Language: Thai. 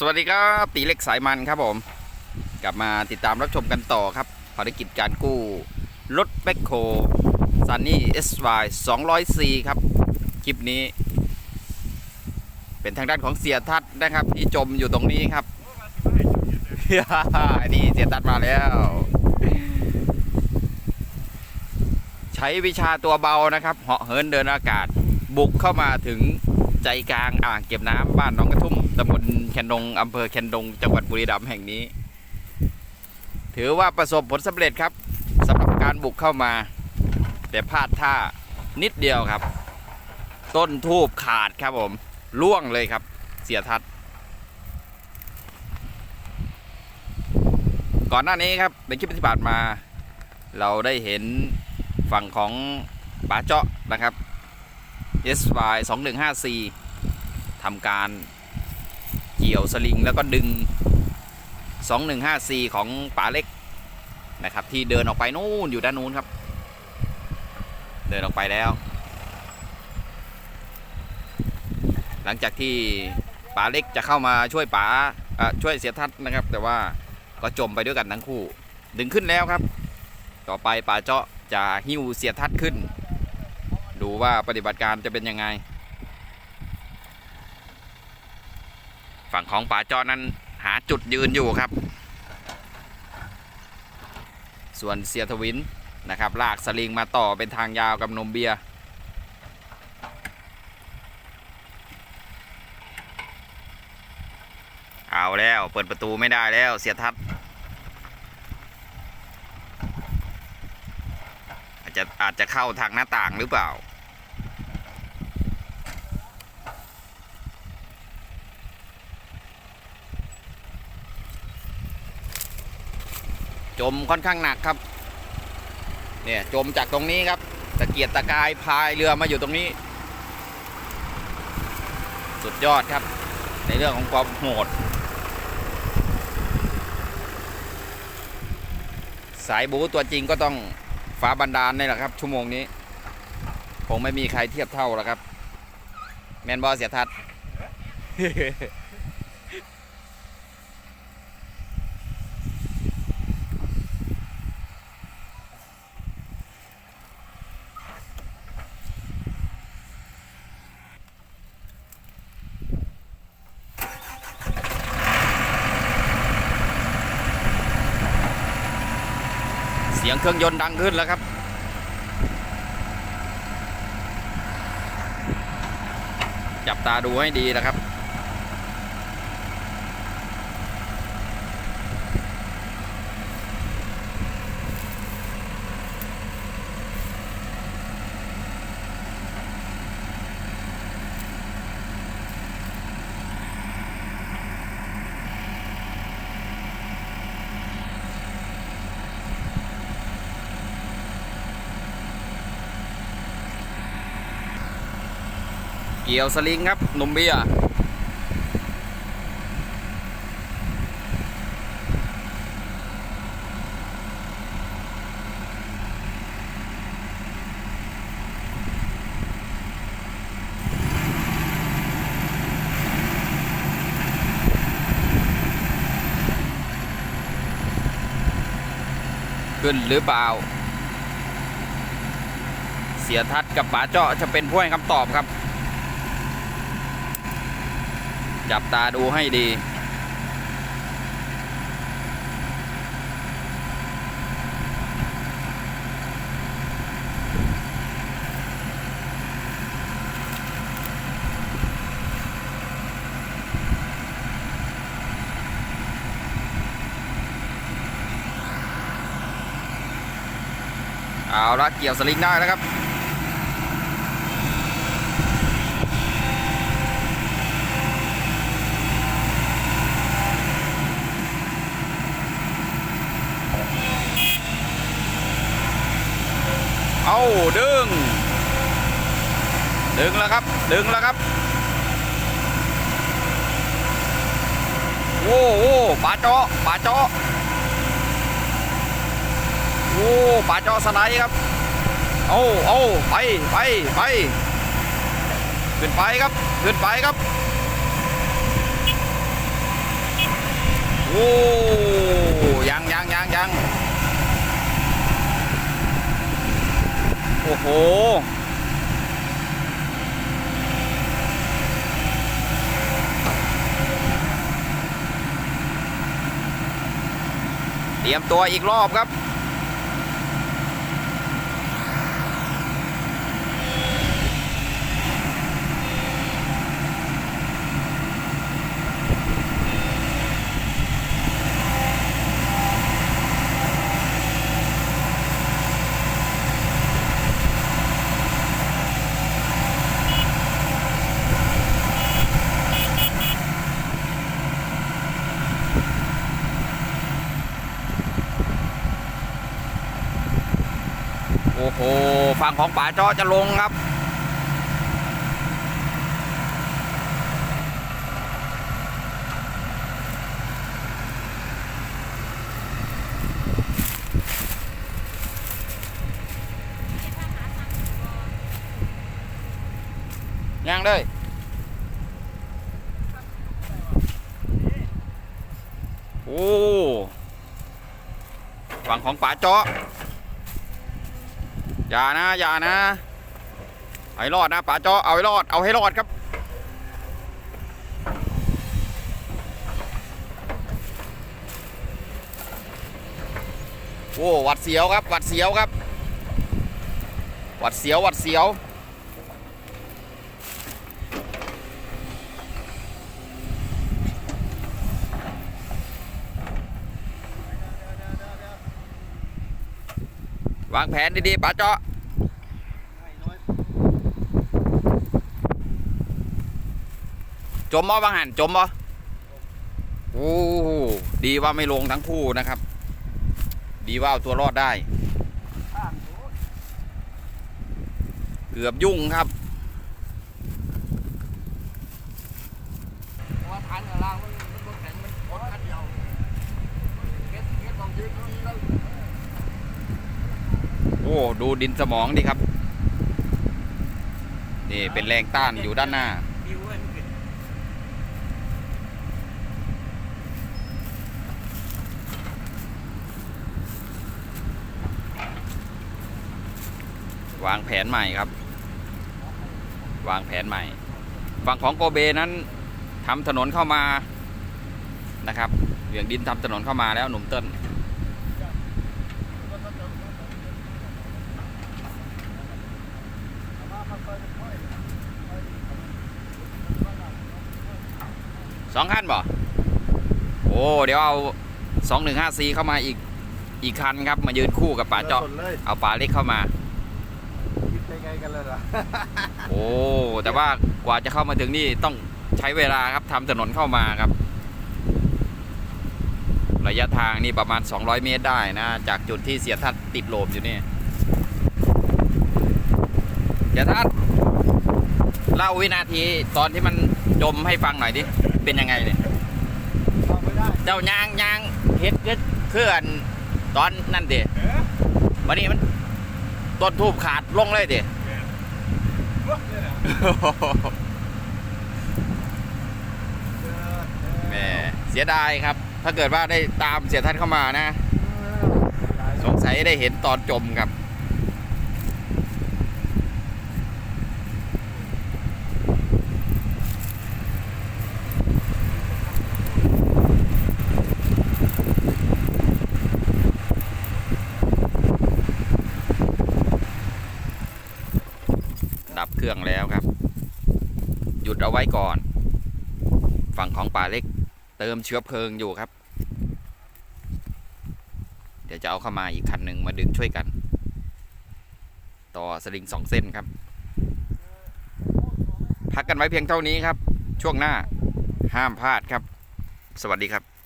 สวัสดีครับตีเล็กสายมันครับผม กลับมาติดตามรับชมกันต่อครับภารกิจการกู้ รถแบ็คโคซันนี่ SY 200C ครับ คลิปนี้ เป็นทางด้านของเสียทัศน์นะครับ ที่จมอยู่ตรงนี้ครับ นี่เสียทัศน์มาแล้ว ใช้วิชาตัวเบานะครับเหาะเหินเดินอากาศ บุกเข้ามาถึง ใจกลางอ่างเก็บน้ำบ้านหนองกระทุ่มตำบลแคนดงอำเภอแคนดง จังหวัดบุรีรัมย์แห่งนี้ ถือว่าประสบผลสำเร็จครับสำหรับการบุกเข้ามา แต่พลาดท่านิดเดียวครับ ต้นทูบขาดครับผมล่วงเลยครับ เสียทัศน์ก่อนหน้านี้ครับในคลิปที่ผ่านมา เราได้เห็นฝั่งของป๋าเจาะนะครับ SY 215C ทำการเกี่ยวสลิงแล้วก็ดึง 215C ของป๋าเล็กนะครับ ที่เดินออกไปนู่นอยู่ด้านนู้นครับ เดินออกไปแล้ว หลังจากที่ป๋าเล็กจะเข้ามาช่วยป๋าช่วยเสียทัศนะครับ แต่ว่าก็จมไปด้วยกันทั้งคู่ ดึงขึ้นแล้วครับ ต่อไปป๋าเจาะจะหิ้วเสียทัศขึ้น ดูว่าปฏิบัติการจะเป็นยังไง ฝั่งของป่าจอนั้นหาจุดยืนอยู่ครับ ส่วนเสียทวินนะครับ ลากสลิงมาต่อเป็นทางยาวกับนมเบียร์เอาแล้วเปิดประตูไม่ได้แล้วเสียทัศอาจจะอาจจะเข้าทางหน้าต่างหรือเปล่า จมค่อนข้างหนักครับ เนี่ยจมจากตรงนี้ครับ ตะเกียกตะกายพายเรือมาอยู่ตรงนี้ สุดยอดครับ ในเรื่องของความโหด สายบูตัวจริงก็ต้องฟ้าบันดาลนี่แหละครับ ชั่วโมงนี้คงไม่มีใครเทียบเท่าแล้วครับ แมนบอเสียทัศ สียงเครื่องยนต์ดังขึ้นแล้วครับ จับตาดูให้ดีนะครับ เกี่ยวสลิงครับหนุ่มเบียร์ขึ้นหรือเปล่า เสียทัดกับป๋าเจาะจะเป็นผู้ให้คำตอบครับ จับตาดูให้ดี เอาละเกี่ยวสลิงได้แล้วครับาดึง ดึงแล้วครับ ดึงแล้วครับโอ้โหปาเจาะปาเจาะโอ้ปาเจาะสไลด์ครับเอาเอาไปไปไปขึ้นไปครับขึ้นไปครับโอ้ยังยังยังยังโอ้โห เตรียมตัวอีกรอบครับ โอ้โห ฝั่งของป่าจ้อจะลงครับ ยังเลยโอ้ฝั่งของป่าจ้อ อย่านะ อย่านะเอาให้รอดนะป๋าจอเอาให้รอด เอาให้รอดครับ โอ้หวัดเสียวครับ หวัดเสียวครับ หวัดเสียว หวัดเสียว วางแผนดีๆป๋าเจาะจมบ่บางหันจมบ่โอ้ดีว่าไม่ลงทั้งคู่นะครับ ดีว่าเอาตัวรอดได้ เกือบยุ่งครับล่างมันมันแข็งมันอดคันเดียวเก็บเก็บของยืนตรงนี้แล้ว อ้ดูดินสมองดิครับ นี่เป็นแรงต้านอยู่ด้านหน้าวมันขึ้นวางแผนใหม่ครับ วางแผนใหม่ ฝั่งของโกเบนั้นทำถนนเข้ามานะครับเหวี่ยงดินทำถนนเข้ามาแล้วหนุ่มเติ้ล องคันบ่โอ้เดี๋ยวเอาสองหนึ่งห้าซีเข้ามาอีกอีกคันครับ มายืนคู่กับป๋าเจาะเลยเอาป๋าเล็กเข้ามาคิดไปไกลกันเลยล่ะโอ้แต่ว่ากว่าจะเข้ามาถึงนี่ต้องใช้เวลาครับทำถนนเข้ามาครับ ระยะทางนี่ประมาณ 200 เมตรได้นะ จากจุดที่เสียทัศน์ติดโลมอยู่นี่เสียทัศน์เล่าวินาทีตอนที่มันจมให้ฟังหน่อยดิ เป็นยังไงเนี่ยเอาไม่ได้เจ้ายางยางเฮ็ดเฮ็ดเคลื่อนตอนนั่นเดวันนี้มันต้นทูบขาดลงเลยเดแหม่เสียดายครับ ถ้าเกิดว่าได้ตามเสียท่านเข้ามานะ สงสัยได้เห็นตอนจมครับ ดับเครื่อง แล้วครับ หยุดเอาไว้ก่อน ฝั่งของป่าเล็ก เติมเชื้อเพลิงอยู่ครับ เดี๋ยวจะเอาเข้ามาอีกคันหนึ่งมาดึงช่วยกัน ต่อสลิงสองเส้นครับ พักกันไว้เพียงเท่านี้ครับ ช่วงหน้าห้ามพลาดครับ สวัสดีครับ